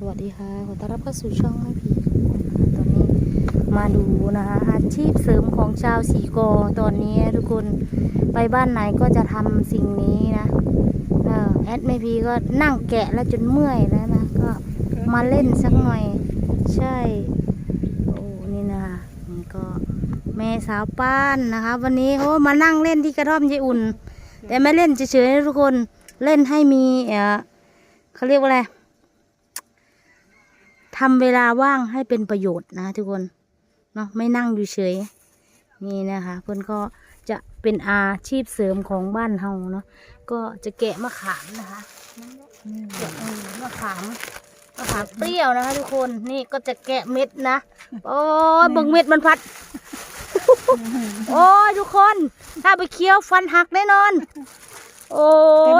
สวัสดีค่ะขอต้อนรับเข้าสู่ช่องแม่พีตอนนี้มาดูนะคะอาชีพเสริมของชาวสีกอตอนนี้ทุกคนไปบ้านไหนก็จะทำสิ่งนี้นะแอดแม่พีก็นั่งแกะแล้วจนเมื่อยแล้วนะก็มาเล่นสักหน่อยใช่โอ้นี่นะคะนี่ก็แม่สาวป้านนะคะวันนี้โอ้มานั่งเล่นที่กระท่อมยายอุ่น แต่ไม่เล่นเฉยๆนะทุกคนเล่นให้มีเออเขาเรียกว่าอะไร ทำเวลาว่างให้เป็นประโยชน์นะทุกคนเนาะไม่นั่งอยู่เฉย นี่นะคะ เพื่อนก็จะเป็นอาชีพเสริมของบ้านเฮาเนาะก็จะแกะมะขามนะคะแกะเออมะขามมะขามเปรี้ยวนะคะทุกคนนี่ก็จะแกะเม็ดนะโอ้ยเบิ่งเม็ดมันพัด โอ้ยทุกคน ถ้าไปเคี้ยวฟันหักแน่นอน โอ้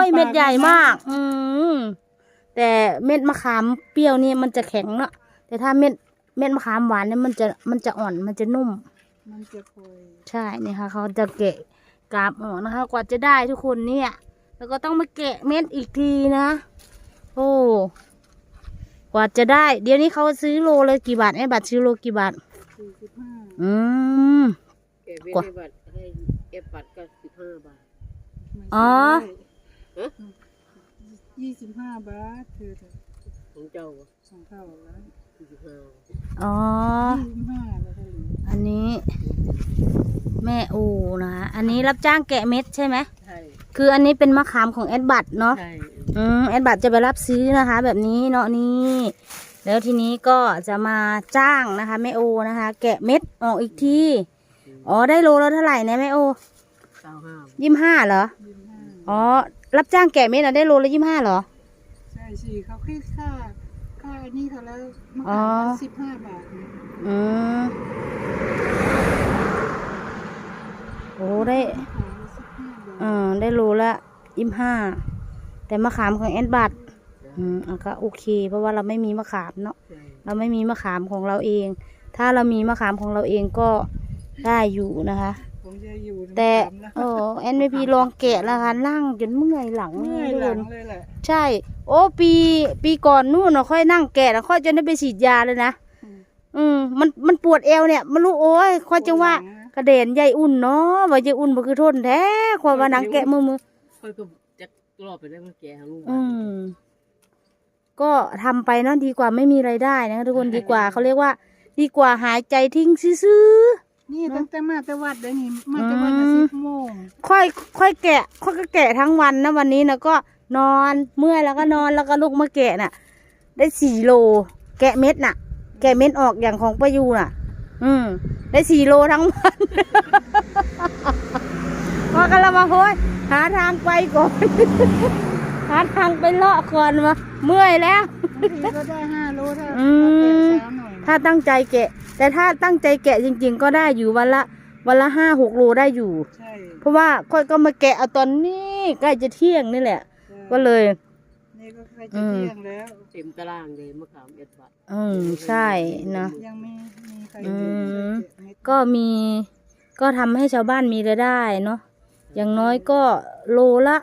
ยเม็ดใหญ่มาก อืม แต่เม็ดมะขามเปรี้ยวนี่มันจะแข็งเนาะแต่ถ้าเม็ดเม็ดมะขามหวานเนี่ยมันจะมันจะอ่อนมันจะนุ่ม มันจะโคยใช่เนี่ยค่ะเขาจะแกะกาบออกนะคะ กว่าจะได้ทุกคนเนี่ย แล้วก็ต้องมาแกะเม็ดอีกทีนะ โอ้กว่าจะได้ เดี๋ยวนี้เขาซื้อโลเลยกี่บาทไอ้บัตรซื้อโลกี่บาทสี่สิบห้าอืมเก็บไว้กว่าในบัตรให้เก็บบัตรก็สิบห้าบาทอ๋อ ยี่สิบห้าบาทเธอเถอะของเจ้าสองเท่าแล้วสี่สิบห้าอ๋อ ยี่สิบห้าแล้วก็เหลืออันนี้แม่อูนะคะอันนี้รับจ้างแกะเม็ดใช่ไหม ใช่คืออันนี้เป็นมะขามของแอดบัตเนาะ ใช่อืมแอดบัตจะไปรับซื้อนะคะ แบบนี้เนาะนี่ แล้วทีนี้ก็จะมาจ้างนะคะแม่โอนะคะ แกะเม็ดออกอีกทีอ๋อได้โลแล้วเท่าไหร่นะแม่โอเก้าห้ายี่ห้าเหรอ ยี่สิบห้าอ๋อ รับจ้างแกะเม็ดอะได้โลละยี่ห้าเหรอ ใช่สิเขาคิดค่าค่าอันนี้เขาแล้วมะอ๋อ ขามสิบห้าบาทเนี่ยอืมโอ้ได้ มะขามสิบห้าบาทอืมได้โลละยี่ห้าแต่มะขามของแอดบัตอืมอะก็โอเค เพราะว่าเราไม่มีมะขามเนาะใช่เราไม่มีมะขามของเราเอง ถ้าเรามีมะขามของเราเองก็ได้อยู่นะคะ ผมจะอยู่แต่มะขามนะโอ้แอนไม่พีลองแกะแล้วค่ะนั่งจนเมื่อยหลังเมื่อยทุกหคลันงเลยแหละใช่ โอ้ปีปีก่อนนู่นเราค่อยนั่งแกะแล้วค่อยจะได้ไปฉีดยาเลยนะอืมอืมมันมันปวดเอวเนี่ยมันรู้โอ้ยค่อยจะว่าปดหลังนะกระเด็นใหญ่อุ่นเนาะว่าใหญ่อุ่นบ่คือทนแท้ค่อยว่านังแกะมือมือค่อยก็จะรอบไปได้เมื่อแกทางลูกอืมก็ทำไปเนาะดีกว่าไม่มีไรายได้นะคะทุกคนดีกว่าเขาเรียกว่า ดีกว่าหายใจทิ้งซื้อๆ นี่ตั้งแต่มาแต่วัดเดี๋ยวนี้มาแต่วัดน่ะสิบโมงค่อยค่อยแกะ ค่อยก็แกะทั้งวันนะวันนี้นะก็นอนเมื่อยแล้วก็นอนแล้วก็ลุกมาแกะน่ะ ได้สี่โล แกะเม็ดน่ะ แกะเม็ดออกอย่างของป้ายูน่ะ อืมได้สี่โลทั้งวันก็กันละมาโฮ้ยหาทางไปก่อนหาทางไปเลาะก่อนมาเมื่อยแล้วบางทีก็ได้ห้าโลถ้าอืถ้ามแกะช้าหน่อยถ้าตั้งใจแกะ แต่ถ้าตั้งใจแกะจริง ๆ ก็ได้อยู่วันละวันละห้าหกโลได้อยู่ ใช่เพราะว่าค่อยก็มาแกะเอาตอนนี้ใกล้จะเที่ยงนี่แหละ ก็เลย นี่ก็ใกล้จะเที่ยงแล้ว เต็มตารางเลยมะขามเอ็ดบัตรอืมใช่นะ ยังไม่มีใครอืเก็บมช่วยเก็บให้ก็มีก็ทำให้ชาวบ้านมีรายได้เนาะอย่างน้อยก็โลละ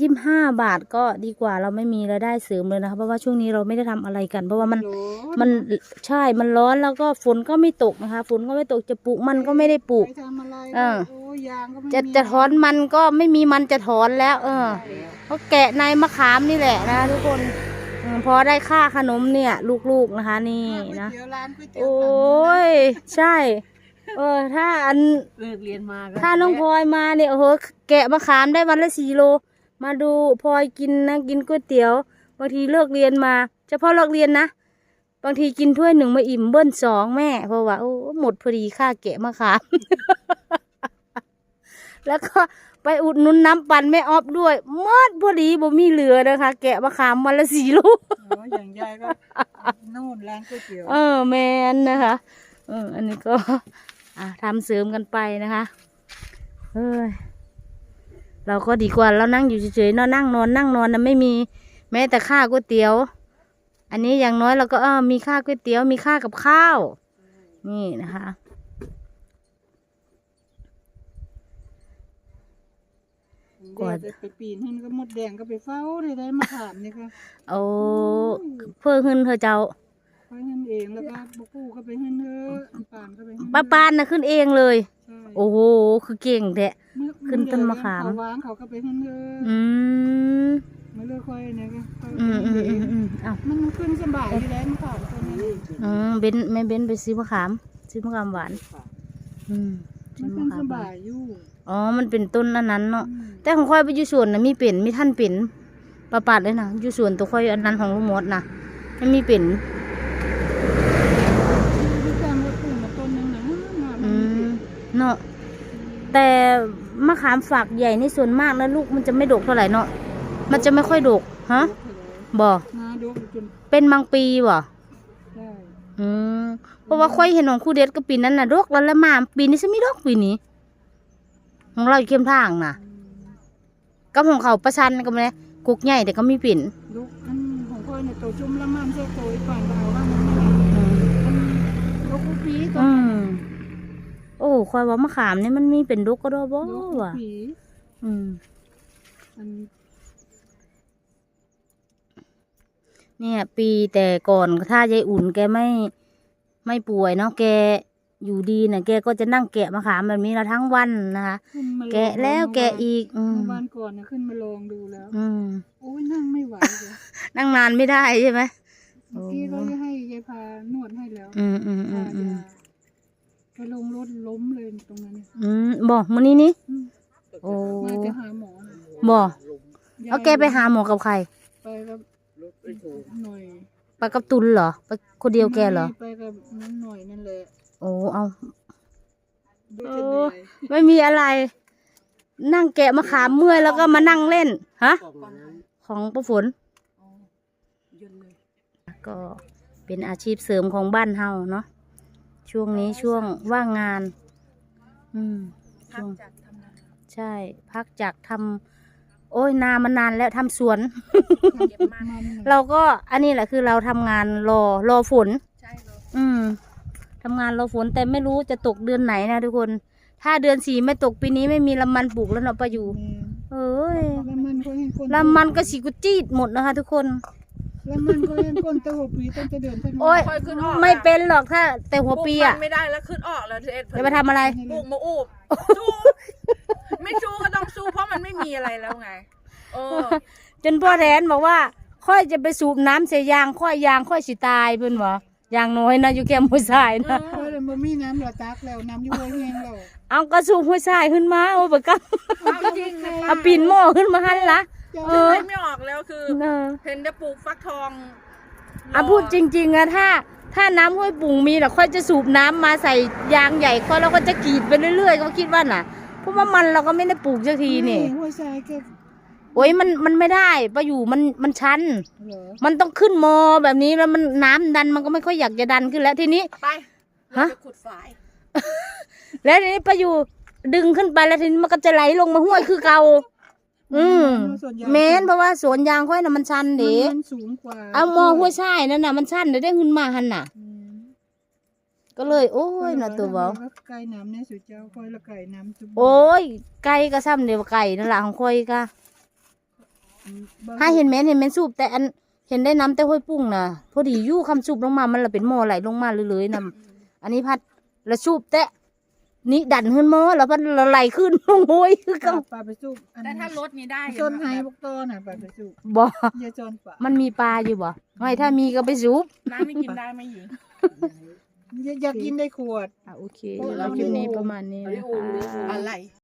ยี่ห้าบาทก็ดีกว่าเราไม่มีรายได้เสริมเลยนะคะเพราะว่าช่วงนี้เราไม่ได้ทำอะไรกัน เพราะว่ามันโหลมันใช่มันร้อนแล้วก็ฝนก็ไม่ตกนะคะฝนก็ไม่ตกจะปลูกมันก็ไม่ได้ปลูกไปทำอะไรเออโอ้ยางก็ไม่จะมีจะถอนมันก็ไม่มีมันจะถอนแล้ว เออเพราะแกะในมะขามนี่แหละนะทุกคนอืมพอได้ค่าขนมเนี่ย ลูกๆนะคะ นี่ร้านก๋วยนะเตี๋ยวร้านก๋วยเตี๋ยวโอ้ยใช่เออถ้าอันเลิกเรียนมาก็ถ้าน้องพลอยมาเนี่ยโอ้โหแกะมะขามได้วันละสี่โล มาดูพลอยกินนะกินก๋วยเตี๋ยว บางทีเลิกเรียนมาเฉพาะเลิกเรียนนะ บางทีกินถ้วยหนึ่งมาอิ่มเบิ้ลสองแม่เพราะว่าโอ้หมดพอดีค่าแกะมะขามแล้วก็ไปอุดหนุนน้ำปั่นแม่ออฟด้วยหมดพอดีบ่มีเหลือนะคะ แกะมะขามวันละสี่โลโอ้ยอย่างยายก็นู่นร้านก๋วยเตี๋ยวเออแมนนะคะเอออันนี้ก็ อะทำเสริมกันไปนะคะเฮ้ย เราก็ดีกว่าเรานั่งอยู่เฉยๆเนอนนั่งนอนนั่งนอนนะไม่มีแม้แต่ค่าก๋วยเตี๋ยว อันนี้อย่างน้อยเราก็เออมีค่าก๋วยเตี๋ยวมีค่ากับข้าว นี่นะคะกว่าเดี๋ยวจะไปปีนให้มันก็มดแดงก็ไปเฝ้าได้ได้มาถามนี่ค่ะโอ้พื่อหึนเธอเจ้าไปเงินเองแล้วก็บุกู้ก็ไปเงินเถอะป่านก็ไปเงินป้าปานน่ะขึ้นเองเลยใช่โอ้โหคือเก่งแท้เมื่อ ขึ้นต้นมะขาม เขาวางเขาก็ไปเงินเถอะอืมไม่เลือกค่อยเนี่ยก็ค่อยอืมอืมเออืงมอืมเอ้ามันขึ้นสบายอยู่แล้วมะขามตัวนี้อืมเบนแม่เบนไปซื้อมะขาม ซื้อมะขามหวาน อืมซื้มัอนมะขึ้นขามหวาสบานยอยู่อ๋อ มันเป็นต้นอันนั้นเนาะอืมแต่ของค่อยไปอยู่สวนนะมีเป็นมีท่านเป็นปะปัดเลยนะอยู่สวนตัวค่อยอันนั้นของลุงมดนะไม่มีเป็น ดูการว่าปลูกมาต้นนึงนะงามอืมันมีมเนาะ แต่มะขามฝักใหญ่นี่ส่วนมากแล้วลูกมันจะไม่ดกเท่าไหร่เนาะมันจะไม่ค่อยดกฮะบ่มาดูจนเป็นบางปีบ่ได้อืมเพราะว่าค่อยเห็นของครูเด็ดก็ปีนั้นน่ะดกแล้วละมาปีนี้จะไม่ดกปีนี้ ของเราอยู่เข้มทางน่ะอืมกับของเขาประชันกันเลยกุกใหญ่แต่ก็มีปิ่นลูกอันของค่อยเนี่ยตัวจุ่มละมันเจ้าตัวอีกฝ่ายเราว่ามันไม่ได้อันลูกกูปีตัวอืม โอ้คอยว่ามะขามนี่มันมีเป็นดกก็ได้บ่ลูกกูว่ะปีอืมอันเนี่ย ปีแต่ก่อนถ้ายายอุ่นแกไม่ไม่ป่วยเนาะแกอยู่ดีน่ะแกก็จะนั่งแกะมะขามแบบนี้เราทั้งวันนะคะ ขึ้นมาลองแกะแล้วแกะอีก อืมเมื่อวานก่อนนะขึ้นมาลองดูแล้ว อืมโอ้ยนั่งไม่ไหวเลยนั่งนานไม่ได้ใช่ไหม เมื่อกี้ก็ให้ยายพานวดให้แล้วอืมอืมอืมอืม ไปลงรถล้มเลยตรงนั้นเนี่ยอืมบอกมื้อนี้นี่อืมโอ้มาจะหาหมอนะบอกยยเอาแกไปหาหมอกับใครไปกับรถไม่ถูกหน่อยไปกับตุลเหรอไปคนเดียวแกเหรอไม่ไปกับน้องหน่อยนั่นแหละโอ้เอา ดูโอ้จะเหนื่อยไม่มีอะไร นั่งแกะมะขามเมื่อยแล้วก็มานั่งเล่นฮะกล่องนั้นของประฝน อ๋อยนเลย ก็เป็นอาชีพเสริมของบ้านเฮาเนาะ ช่วงนี้ช่วงว่างงาน อืมช่วงจากทำงานใช่ พักจากทำโอ้ยนานมานานแล้วทำสวนเก็บมันเราก็อันนี้แหละคือเราทำงานรอรอฝน ใช่เลยอืมทำงานรอฝนแต่ไม่รู้จะตกเดือนไหนนะทุกคน ถ้าเดือนสี่ไม่ตกปีนี้ไม่มีลำมันปลูกแล้วเนาะปะอยู่ เอ้ย แล้วมันก็เห็นคนลำมันก็สีกุจีดหมดนะคะทุกคน แล้วมันก็เห็นคนตะหัวปีตั้งแต่เดือนธันวาโอ้ยค่อยขึ้นออกไม่เป็นหรอกถ้า แต่หัวปีปลูกอะมันไม่ได้แล้วขึ้นออกแล้วเอ็ดจะไปทำอะไรปลูกมะอูบสู้ไม่สู้ก็ต้องสู้เพราะมันไม่มีอะไรแล้วไงเออจนพ่อแทนบอกว่า ค่อยจะไปสูบน้ำเสียยางค่อยยางค่อยสิตายเพิ่นวะยางน้อยนะอยู่แก้มหัวทรายนะเพราะเลยบ่มีน้ำเหลือตักแล้วน้ำอยู่ไว้แห้งแล้วเอากระสูบหัวทรายขึ้นมาโอ้ปะกัเอาจริงนะเอาปีนหม้อขึ้นมาหันละ เออไม่ไม่ออกแล้วคือเออเห็นจะปลูกฟักทองอะพูดจริง ๆอะถ้า ถ้าน้ำห้วยปุ่งมีแต่ค่อยจะสูบน้ำมาใส่ยางใหญ่ค่อยแล้วก็จะกรีดไปเรื่อยๆ ก็คิดว่าน่ะเพราะว่ามันเราก็ไม่ได้ปลูกสักทีนี่ หัวใจแกโอ้ยมันมันไม่ได้ปะอยู่มันมันชัน เหรอมันต้องขึ้นมอแบบนี้แล้วมันน้ำดันมันก็ไม่ค่อยอยากจะดันขึ้นแล้วทีนี้ ไปฮะเราจะขุดฝาย แล้วทีนี้ปะอยู่ดึงขึ้นไปแล้วทีนี้มันก็จะไหลลงมาห้วยคือเก่า อืมเมนเพราะว่าสวนยางค่อยน่ะมันชันเด็มันสูงกว่าเอามอห้วยชายนั่นน่ะมันชันเดี๋ยวได้ขึ้นมาหันน่ะ อืมก็เลย โอ้ยน่ะตัวเบาไก่น้ำเนี่ยสุดเจ้าคอยละไก่น้ำจุ๊บโอ้ยไก่ก็ซ้ำเดียวไก่นั่นแหละของค่อยก็ถ้าเห็นแม่นเห็นแม่นสูบแต่อันเห็นได้น้ำแต่ห้วยปุ้งน่ะพอดียู่คำสูบลงมามันละเป็นหม้อไหลลงมาเลยๆน่ะอันนี้พัดแล้วสูบแต่ นี่ดันขึ้นหม้อแล้วพัดละไหลขึ้นลงห้วยคือก็เก่าปลาไปจุ๊บอันแต่ถ้ารถนี้ได้จนไฮพวกตอน่ะปลาไปจุ๊บบ่อย่าจนปลามันมีปลาอยู่บ่ไม่ถ้ามีก็ไปสูบน้ำไม่กินได้ไหมหญิงอย่าอยากกินได้ขวดอะโอเคเราคลิปนี้ประมาณนี้อันนี้นะโอ้โหคะอะไร